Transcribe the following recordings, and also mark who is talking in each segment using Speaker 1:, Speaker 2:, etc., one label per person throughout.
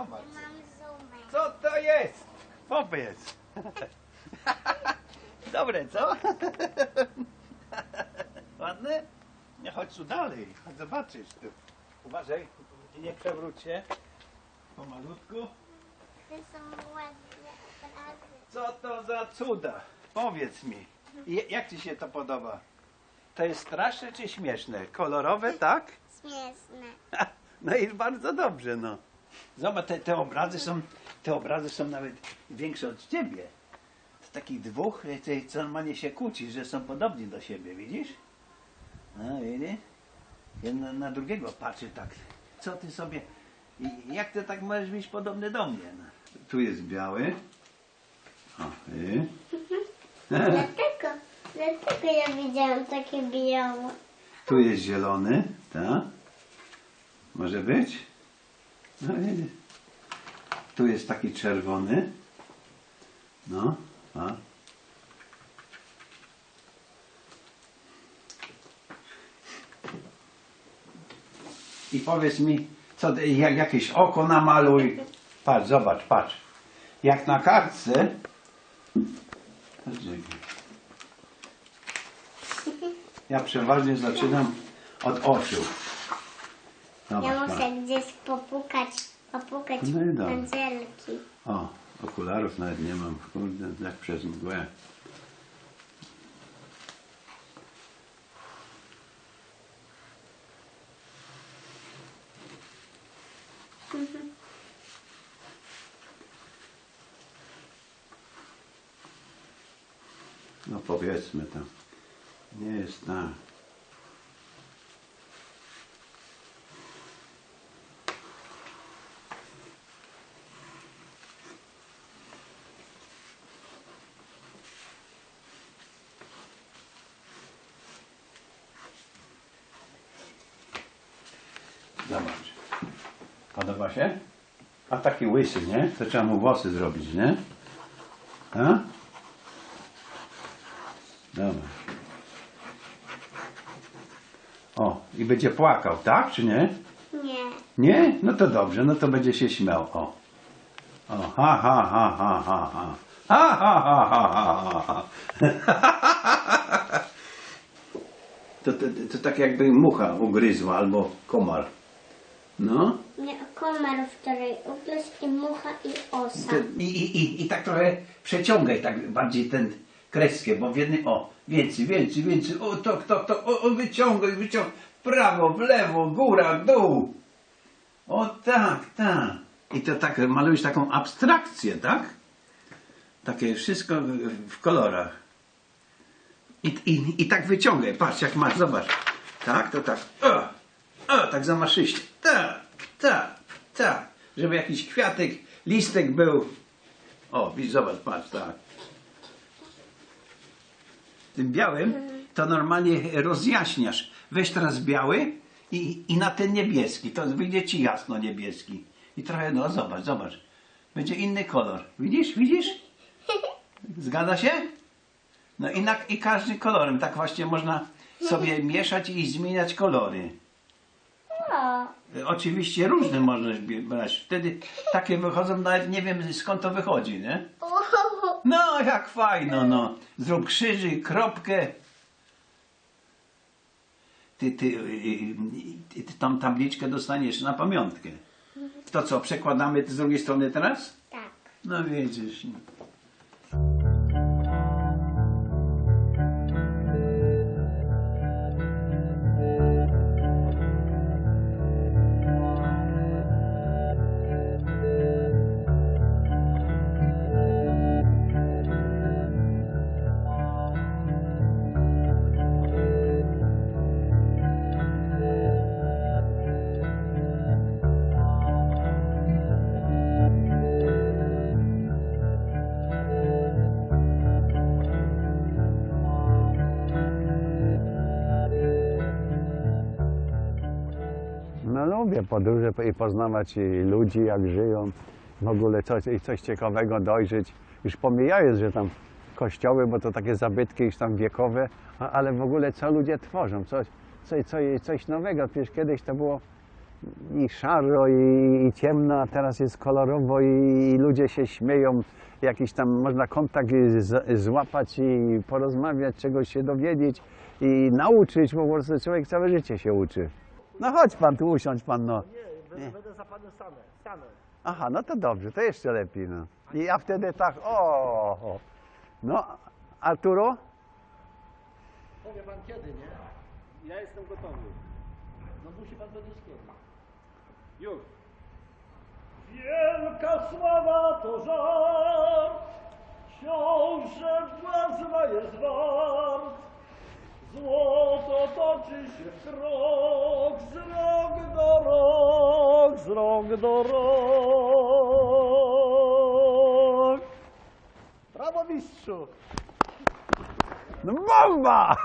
Speaker 1: zobacz. Co to jest? Powiedz. Dobre, co? Ładne? Nie chodź tu dalej. Chodź zobaczysz tu. Uważaj, nie przewróć się. Pomalutku.
Speaker 2: To są ładne obrazy.
Speaker 1: Co to za cuda? Powiedz mi. Jak ci się to podoba? To jest straszne czy śmieszne? Kolorowe, tak?
Speaker 2: Śmieszne.
Speaker 1: No i bardzo dobrze, no. Zobacz, te, te obrazy są, te obrazy są nawet większe od ciebie. Z takich dwóch, ty, co normalnie się kłóci, że są podobni do siebie, widzisz? No, widzisz? Jeden na drugiego patrzy tak. Co ty sobie, i jak ty tak możesz być podobny do mnie? No. Tu jest biały. O, i.
Speaker 2: Dlatego, dlatego ja widziałam takie białe.
Speaker 1: Tu jest zielony, tak? Może być? No widzisz. Tu jest taki czerwony. No, a. I powiedz mi, co, jak jakieś oko namaluj. Patrz, zobacz, patrz. Jak na kartce. Ja przeważnie zaczynam od oczu. Zobacz,
Speaker 2: Ja muszę gdzieś popukać, popukać
Speaker 1: No i dobra.
Speaker 2: pędzelki.
Speaker 1: O, okularów nawet nie mam. Kurde, jak przez mgłę. No powiedzmy to. Nie jest tak. Zobacz. Podoba się? A taki łysy, nie? To trzeba mu włosy zrobić, nie? A? Dobra. O, i będzie płakał, tak czy nie?
Speaker 2: Nie.
Speaker 1: Nie? No to dobrze, no to będzie się śmiał. O. O, ha, ha, ha, ha, ha, ha. Ha, ha, ha, ha, ha, ha. To, to, to tak jakby mucha ugryzła albo komar. No.
Speaker 2: Komar, w której ugryzł i mucha i osa.
Speaker 1: I, i, i, I tak trochę przeciągaj tak bardziej ten kreskę, bo w jednym, o, więcej, więcej, więcej, o, to, to, to, o, o wyciągaj, wyciągaj, prawo, w lewo, góra, dół. O tak, tak. I to tak malujesz taką abstrakcję, tak? Takie wszystko w, w kolorach. I, i, I tak wyciągaj, patrz jak masz, zobacz. Tak, to tak. O, o tak zamaszyście. Tak, tak, tak. Żeby jakiś kwiatek, listek był. O, widzisz, zobacz, patrz, tak. Tym białym to normalnie rozjaśniasz. Weź teraz biały i, i na ten niebieski. To wyjdzie ci jasno niebieski. I trochę, no zobacz, zobacz. Będzie inny kolor. Widzisz, widzisz? Zgadza się? No i, na, i każdym kolorem tak właśnie można sobie mieszać i zmieniać kolory.
Speaker 2: O,
Speaker 1: Oczywiście różne można brać. Wtedy takie wychodzą, nawet nie wiem skąd to wychodzi, nie? No, jak fajno, no. Zrób krzyży, kropkę. Ty, ty, ty, ty tam tabliczkę dostaniesz na pamiątkę. To co, przekładamy z drugiej strony teraz?
Speaker 2: tak.
Speaker 1: No widzisz.
Speaker 3: Lubię podróże i poznawać ludzi, jak żyją. W ogóle coś, i coś ciekawego dojrzeć. Już pomijając, że tam kościoły, bo to takie zabytki już tam wiekowe, ale w ogóle co ludzie tworzą, coś, coś, coś, coś nowego. Przecież kiedyś to było
Speaker 1: i szaro, i, i ciemno, a teraz jest kolorowo i, i ludzie się śmieją. Jakiś tam można kontakt z, złapać i porozmawiać, czegoś się dowiedzieć i nauczyć, bo po prostu człowiek całe życie się uczy. No chodź pan tu, usiądź pan, no.
Speaker 4: Będę, będę za panem stanę.
Speaker 1: Aha, no to dobrze, to jeszcze lepiej, no. I ja wtedy tak, o. No, Arturo?
Speaker 4: Powie pan kiedy, nie? Ja jestem gotowy. No musi pan powiedzieć kiedy. Już. Wielka sława to żart, książę błazna jest wart. Złoto toczy się w krok, z rok do rok, z rok do rok. Brawo mistrzu!
Speaker 1: No bomba!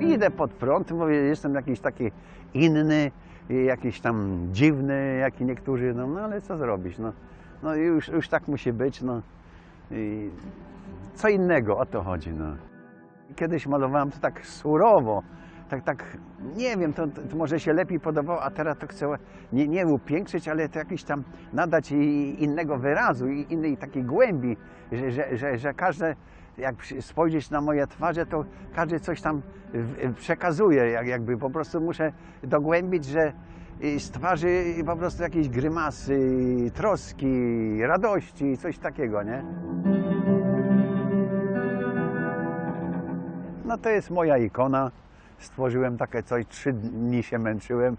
Speaker 1: Idę pod prąd, mówię, jestem jakiś taki inny, jakiś tam dziwny, jak i niektórzy, no, no ale co zrobić, no, no już, już tak musi być, no. I co innego, o to chodzi, no. Kiedyś malowałem to tak surowo, tak, tak, nie wiem, to, to może się lepiej podobało, a teraz to chcę nie, nie upiększyć, ale to jakiś tam nadać innego wyrazu, i innej takiej głębi, że, że, że, że każde, jak spojrzeć na moje twarze, to każdy coś tam przekazuje, jak, jakby po prostu muszę dogłębić, że z twarzy po prostu jakieś grymasy, troski, radości, coś takiego, nie? No to jest moja ikona. Stworzyłem takie coś, trzy dni się męczyłem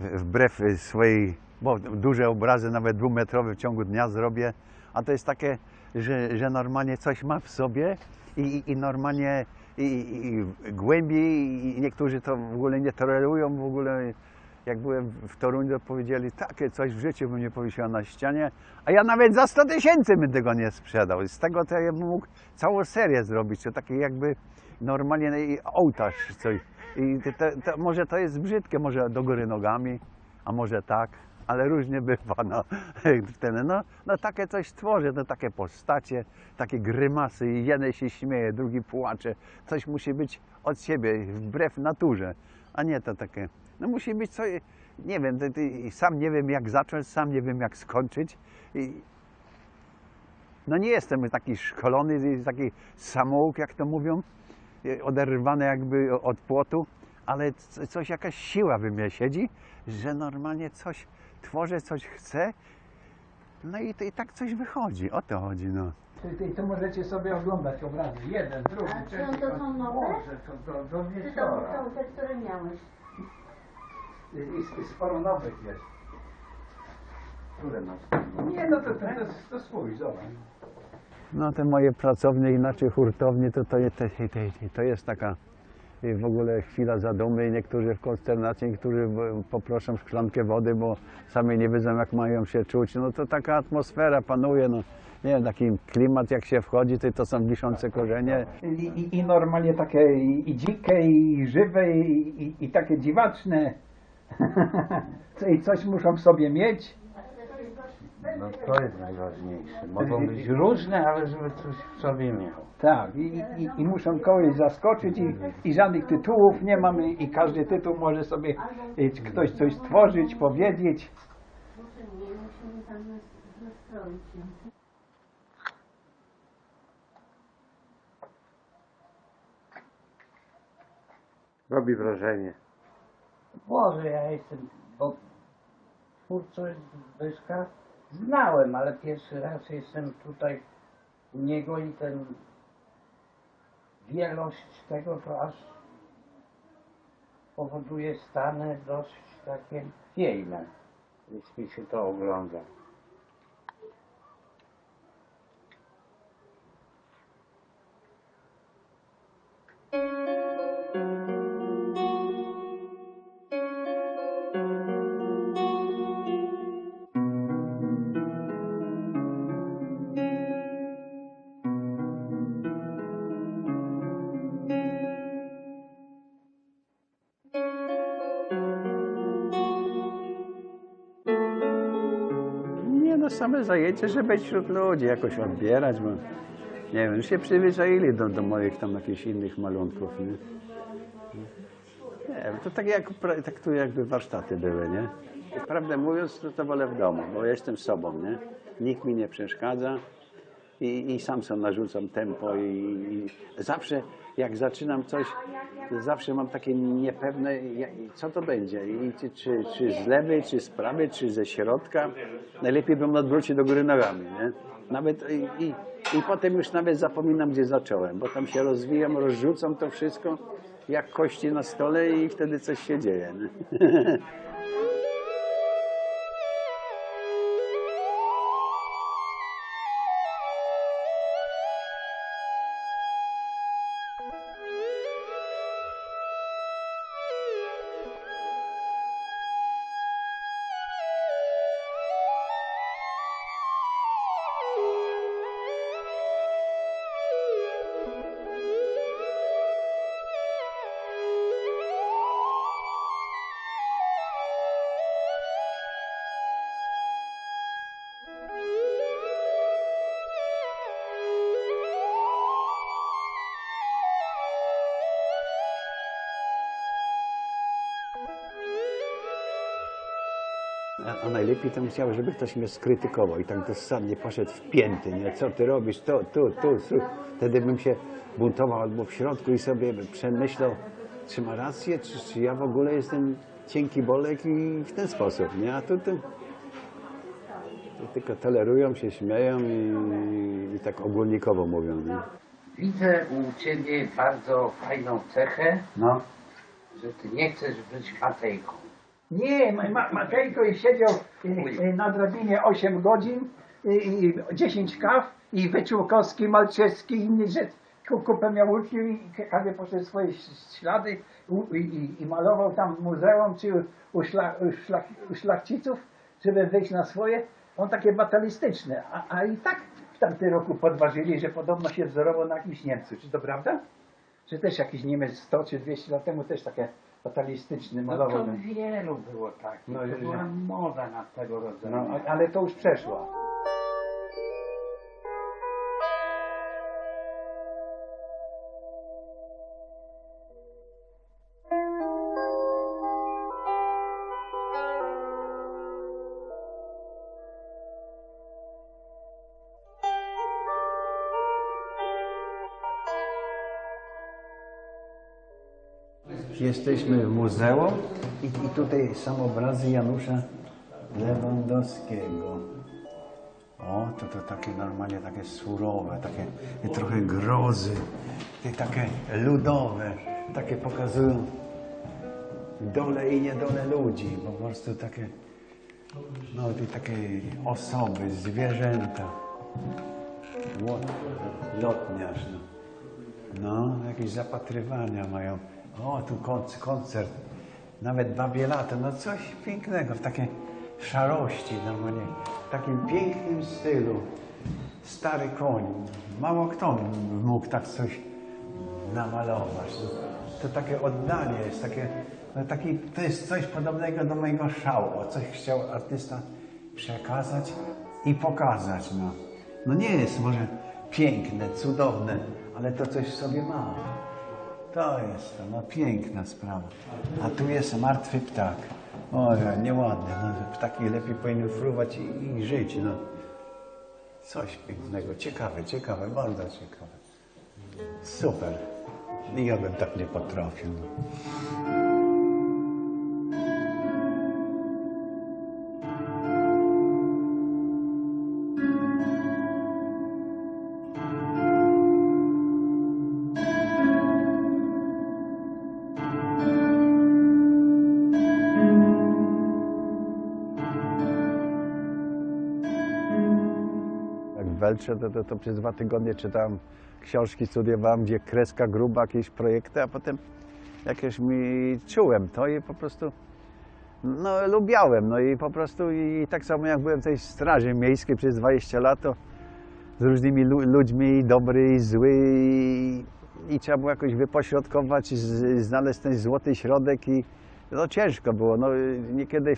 Speaker 1: wbrew swojej, bo duże obrazy, nawet dwumetrowe w ciągu dnia zrobię, a to jest takie, że, że normalnie coś ma w sobie i, i, normalnie i, i głębiej i niektórzy to w ogóle nie tolerują, w ogóle jak byłem w Toruniu, to powiedzieli, takie coś w życiu bym nie powiesiła na ścianie, a ja nawet za 100 tysięcy bym tego nie sprzedał. Z tego to ja bym mógł całą serię zrobić, to takie jakby normalnie no ołtarz coś. I to, to, może to jest brzydkie, może do góry nogami, a może tak, ale różnie bywa. No, Ten, no, no takie coś tworzę, no takie postacie, takie grymasy i jeden się śmieje, drugi płacze. Coś musi być od siebie, wbrew naturze, a nie to takie, no musi być coś, nie wiem, sam nie wiem jak zacząć, sam nie wiem jak skończyć. I, no nie jestem taki szkolony, taki samouk, jak to mówią, e, oderwany jakby od płotu, ale coś, jakaś siła we mnie siedzi, że normalnie coś tworzę, coś chcę, no i, to, i tak coś wychodzi, o to chodzi, no.
Speaker 5: I to możecie sobie oglądać obrazy. Jeden, drugi,
Speaker 6: A
Speaker 5: trzeci.
Speaker 6: co, to są nowe?
Speaker 5: Boże, to do, do
Speaker 6: Czy to
Speaker 5: wieczora.
Speaker 6: są te, które miałeś?
Speaker 5: I, i, I sporo nowych jest. Które masz? Nie, no to, to, to, to swój, zobacz.
Speaker 1: No te moje pracownie, inaczej hurtownie, to, to, to, to, to jest taka y, w ogóle chwila zadumy. Niektórzy w konsternacji, niektórzy poproszą szklankę wody, bo sami nie wiedzą jak mają się czuć. No to taka atmosfera panuje, no nie wiem, taki klimat jak się wchodzi, to, to są wiszące korzenie.
Speaker 5: I, i, I normalnie takie i, i dzikie, i żywe, i, i, i takie dziwaczne. I coś muszą w sobie mieć.
Speaker 7: No to jest najważniejsze. Mogą być różne, ale żeby coś w sobie miał.
Speaker 5: Tak, i, i, i muszą kogoś zaskoczyć i, i żadnych tytułów nie mamy i każdy tytuł może sobie y, ktoś coś stworzyć, powiedzieć.
Speaker 7: Robi wrażenie.
Speaker 8: Boże, ja jestem, bo twórczość Zbyszka znałem, ale pierwszy raz jestem tutaj u niego i ten wielość tego to aż powoduje stany dość takie chwiejne, jeśli się to ogląda.
Speaker 1: Same zajęcie, żeby być wśród ludzi, jakoś odbierać, bo nie wiem, już się przyzwyczaili do, do moich tam jakichś innych malunków, nie? Nie to tak jak, tak tu jakby warsztaty były, nie? Prawdę mówiąc, to, to wolę w domu, bo jestem sobą, nie? Nikt mi nie przeszkadza i, i sam sobie narzucam tempo i, i zawsze jak zaczynam coś, zawsze mam takie niepewne, co to będzie, I czy, czy, czy z lewej, czy z prawej, czy ze środka. Najlepiej bym odwrócił do góry nogami, nie? Nawet i, i, i potem już nawet zapominam, gdzie zacząłem, bo tam się rozwijam, rozrzucam to wszystko, jak kości na stole i wtedy coś się dzieje. Nie? A, najlepiej to chciał, żeby ktoś mnie skrytykował i tak dosadnie poszedł w pięty, nie? Co ty robisz, to, tu, tu, tu. Wtedy bym się buntował albo w środku i sobie przemyślał, czy ma rację, czy, czy ja w ogóle jestem cienki bolek i w ten sposób, nie? A tu, tu, tu tylko tolerują się, śmieją i, i tak ogólnikowo mówią, nie?
Speaker 8: Widzę u ciebie bardzo fajną cechę,
Speaker 1: No.
Speaker 8: że ty nie chcesz być Matejką.
Speaker 9: Nie, ma- ma, Matejko siedział y, y, na drabinie 8 godzin, y, i 10 kaw i Wyczółkowski, Malczewski i inni, że ku- kupę miał uczniów i ka- każdy poszedł swoje ś- ślady u- i, i, i malował tam w muzeum czy u, szlach, u, szlach, u szlachciców, żeby wyjść na swoje. On takie batalistyczne, a, a i tak w tamtym roku podważyli, że podobno się wzorował na jakimś Niemcu. Czy to prawda? Czy też jakiś Niemiec 100 czy 200 lat temu też takie batalistyczny
Speaker 8: No
Speaker 9: malował?
Speaker 8: to wielu było tak.
Speaker 9: No,
Speaker 8: to była moda na tego rodzaju.
Speaker 9: No, ale to już przeszło.
Speaker 1: Jesteśmy w muzeum i, i tutaj są obrazy Janusza Lewandowskiego. O, to to takie normalnie takie surowe, takie trochę grozy, takie ludowe, takie pokazują dole i niedole ludzi, po prostu takie, no takie osoby, zwierzęta. Lotniarz, no. No, jakieś zapatrywania mają. O, tu konc- koncert. Nawet babie lato. No coś pięknego, w takiej szarości normalnie. W takim pięknym stylu. Stary koń. Mało kto mógł tak coś namalować. No, to takie oddanie jest, takie, no taki, to jest coś podobnego do mojego szału. Coś chciał artysta przekazać i pokazać. No, no nie jest może piękne, cudowne, ale to coś w sobie ma. To jest to, no piękna sprawa. A tu jest martwy ptak. O, nieładny. No, ptaki lepiej powinny fruwać i, i żyć. No. Coś pięknego, ciekawe, ciekawe, bardzo ciekawe. Super. Ja bym tak nie potrafił. No. Jak w Weltrze, to, to, to przez dwa tygodnie czytałem książki, studiowałem, gdzie kreska gruba, jakieś projekty, a potem jakieś mi czułem to i po prostu no, lubiałem. No i po prostu i tak samo jak byłem w tej straży miejskiej przez 20 lat, to z różnymi lu- ludźmi, i dobry i zły i, i trzeba było jakoś wypośrodkować, z, znaleźć ten złoty środek i no ciężko było. No, niekiedy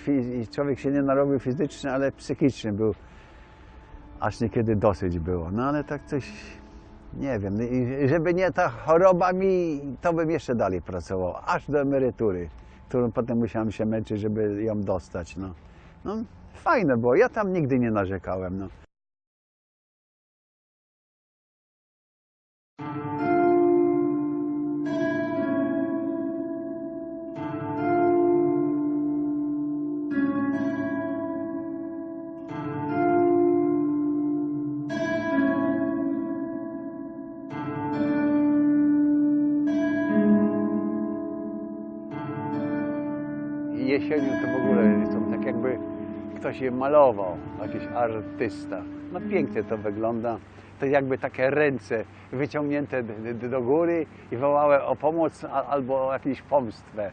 Speaker 1: człowiek się nie narobił fizycznie, ale psychicznie był aż niekiedy dosyć było. No ale tak coś, nie wiem, żeby nie ta choroba mi, to bym jeszcze dalej pracował, aż do emerytury, którą potem musiałem się męczyć, żeby ją dostać. No, no fajne było, ja tam nigdy nie narzekałem. No. Ktoś je malował, jakiś artysta. No pięknie to wygląda. To jakby takie ręce wyciągnięte do góry i wołały o pomoc albo o jakąś pomstwę.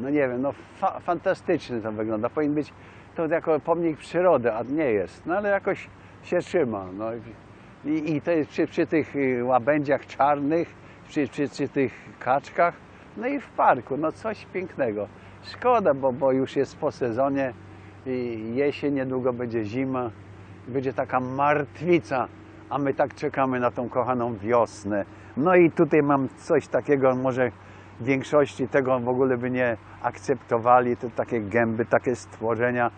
Speaker 1: No nie wiem, no fa fantastycznie to wygląda. Powinien być to jako pomnik przyrody, a nie jest. No ale jakoś się trzyma. No. I, i to jest przy, przy tych y, łabędziach czarnych, przy, przy, przy tych kaczkach, no i w parku, no coś pięknego. Szkoda, bo, bo już jest po sezonie i jesień, niedługo będzie zima, będzie taka martwica, a my tak czekamy na tą kochaną wiosnę. No i tutaj mam coś takiego, może w większości tego w ogóle by nie akceptowali, to takie gęby, takie stworzenia.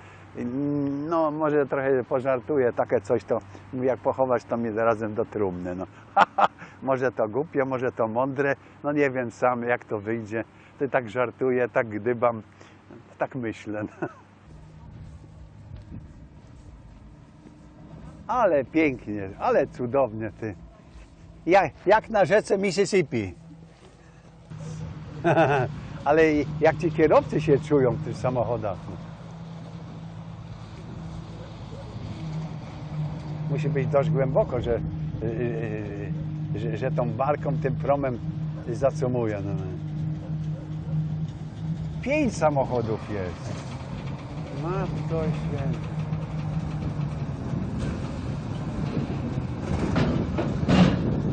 Speaker 1: No może trochę pożartuję, takie coś to, jak pochować to mi razem do trumny. No. może to głupie, może to mądre, no nie wiem sam jak to wyjdzie. To tak żartuję, tak gdybam, tak myślę. Ale pięknie, ale cudownie ty. Jak, jak na rzece Mississippi. ale jak ci kierowcy się czują w tych samochodach. Musi być dość głęboko, że, yy, że, że tą barką, tym promem zacumuje. No. Pięć samochodów jest. Matko święta.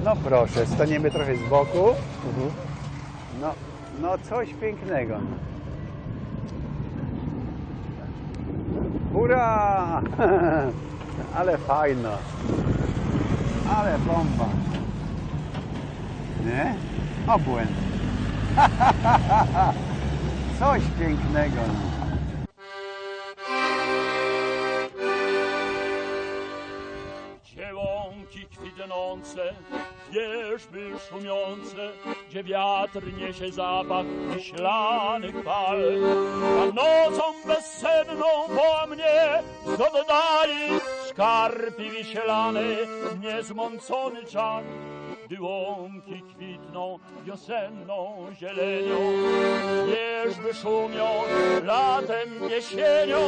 Speaker 1: No proszę, staniemy trochę z boku. No, no coś pięknego. Hurra! Ale fajno. Ale bomba. Nie? Obłęd. Coś pięknego.
Speaker 10: Gdzie łąki kwitnące, wierzby szumiące, gdzie wiatr niesie zapach wiślanych fal. A nocą bezsenną po mnie z oddali skarpy wiślane, niezmącony czar. Gdy łąki kwitną wiosenną zielenią, wierzby szumią latem jesienią,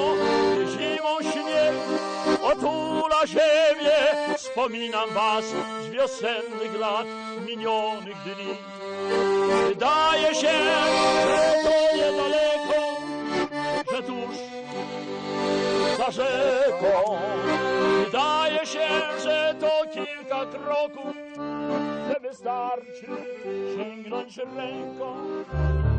Speaker 10: zimą śnieg otula ziemię. Wspominam was z wiosennych lat, minionych dni. Wydaje się, że to niedaleko, że tuż za rzeką. Wydaje się, że to kilka kroków, deve starci, c'è in c'è